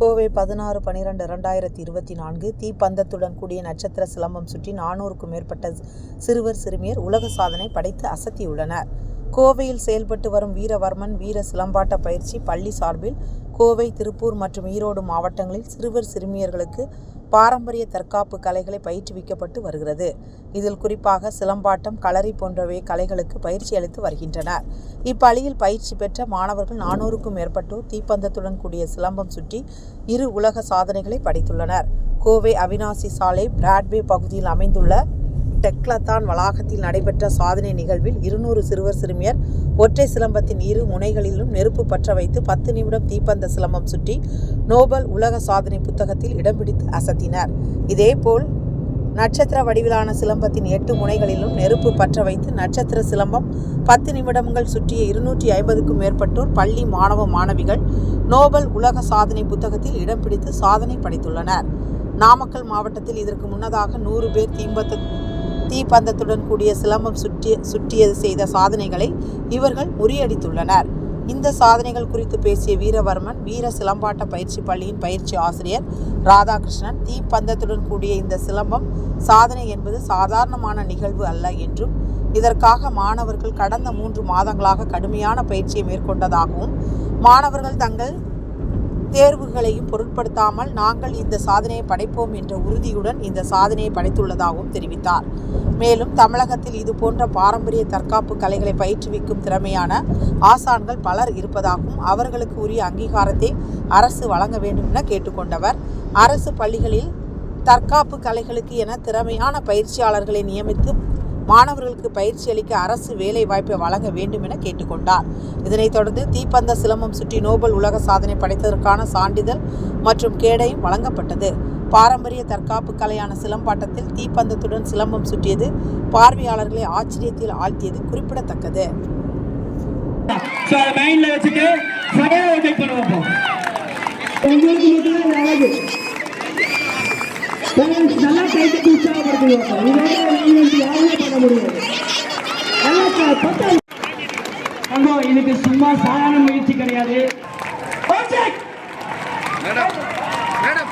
கோவை பதினாறு பனிரெண்டு இரண்டாயிரத்தி இருபத்தி நான்கு தீப்பந்தத்துடன் கூடிய நட்சத்திர சிலம்பம் சுற்றி நானூறுக்கும் மேற்பட்ட சிறுவர் சிறுமியர் உலக சாதனை படைத்து அசத்தியுள்ளனர். கோவையில் செயல்பட்டு வரும் வீரவர்மன் வீர சிலம்பாட்ட பயிற்சி பள்ளி சார்பில் கோவை திருப்பூர் மற்றும் ஈரோடு மாவட்டங்களில் சிறுவர் சிறுமியர்களுக்கு பாரம்பரிய தற்காப்பு கலைகளை பயிற்றுவிக்கப்பட்டு வருகிறது. இதில் குறிப்பாக சிலம்பாட்டம் களரி போன்றவை கலைகளுக்கு பயிற்சி அளித்து வருகின்றனர். இப்பள்ளியில் பயிற்சி பெற்ற மாணவர்கள் நானூறுக்கும் மேற்பட்டோர் தீப்பந்தத்துடன் கூடிய சிலம்பம் சுற்றி இரு உலக சாதனைகளை படைத்துள்ளனர். கோவை அவினாசி சாலை பிராட்வே பகுதியில் அமைந்துள்ள டெக்லத்தான் வளாகத்தில் நடைபெற்ற சாதனை நிகழ்வில் இருநூறு சிறுவர் சிறுமியர் ஒற்றை சிலம்பத்தின் இரு முனைகளிலும் நெருப்பு பற்ற வைத்து பத்து நிமிடம் தீப்பந்த சிலம்பம் சுற்றி நோபல் உலக சாதனை புத்தகத்தில் இடம் பிடித்து அசத்தினர். இதேபோல் நட்சத்திர வடிவிலான சிலம்பத்தின் எட்டு முனைகளிலும் நெருப்பு பற்ற வைத்து நட்சத்திர சிலம்பம் பத்து நிமிடங்கள் சுற்றிய இருநூற்றி ஐம்பதுக்கும் மேற்பட்டோர் பள்ளி மாணவ மாணவிகள் நோபல் உலக சாதனை புத்தகத்தில் இடம் பிடித்து சாதனை படைத்துள்ளனர். நாமக்கல் மாவட்டத்தில் இதற்கு முன்னதாக நூறு பேர் தீம்பத்த தீப்பந்தத்துடன் கூடிய சிலம்பம் சுற்றிய சுற்றியது செய்த சாதனைகளை இவர்கள் முறியடித்துள்ளனர். இந்த சாதனைகள் குறித்து பேசிய வீரவர்மன் வீர சிலம்பாட்ட பயிற்சி பள்ளியின் பயிற்சி ஆசிரியர் ராதாகிருஷ்ணன் தீப்பந்தத்துடன் கூடிய இந்த சிலம்பம் சாதனை என்பது சாதாரணமான நிகழ்வு அல்ல என்றும் இதற்காக மாணவர்கள் கடந்த மூன்று மாதங்களாக கடுமையான பயிற்சியை மேற்கொண்டதாகவும் மாணவர்கள் தங்கள் தேர்வுகளையும் பொருட்படுத்தாமல் நாங்கள் இந்த சாதனையை படைப்போம் என்ற உறுதியுடன் இந்த சாதனையை படைத்துள்ளதாகவும் தெரிவித்தார். மேலும் தமிழகத்தில் இதுபோன்ற பாரம்பரிய தற்காப்பு கலைகளை பயிற்றுவிக்கும் திறமையான ஆசான்கள் பலர் இருப்பதாகவும் அவர்களுக்கு உரிய அங்கீகாரத்தை அரசு வழங்க வேண்டும் என கேட்டுக்கொண்டவர். அரசு பள்ளிகளில் தற்காப்பு கலைகளுக்கு என திறமையான பயிற்சியாளர்களை நியமித்து மாணவர்களுக்கு பயிற்சி அளிக்க அரசு வேலை வாய்ப்பை வழங்க வேண்டும் என கேட்டுக்கொண்டார். இதனைத் தொடர்ந்து தீப்பந்த சிலம்பம் சுற்றி நோபல் உலக சாதனை படைத்ததற்கான சான்றிதழ் மற்றும் கேடையும் வழங்கப்பட்டது. பாரம்பரிய தற்காப்பு கலையான சிலம்பாட்டத்தில் தீப்பந்தத்துடன் சிலம்பம் சுற்றியது பார்வையாளர்களை ஆச்சரியத்தில் ஆழ்த்தியது குறிப்பிடத்தக்கது. உங்களுக்கு அழகு நல்லா கைத்தட்டி யாருமே பண்ண முடியாது. பத்தாம் அங்கோ இதுக்கு சும்மா சாதாரண முயற்சி கிடையாது. Madam madam.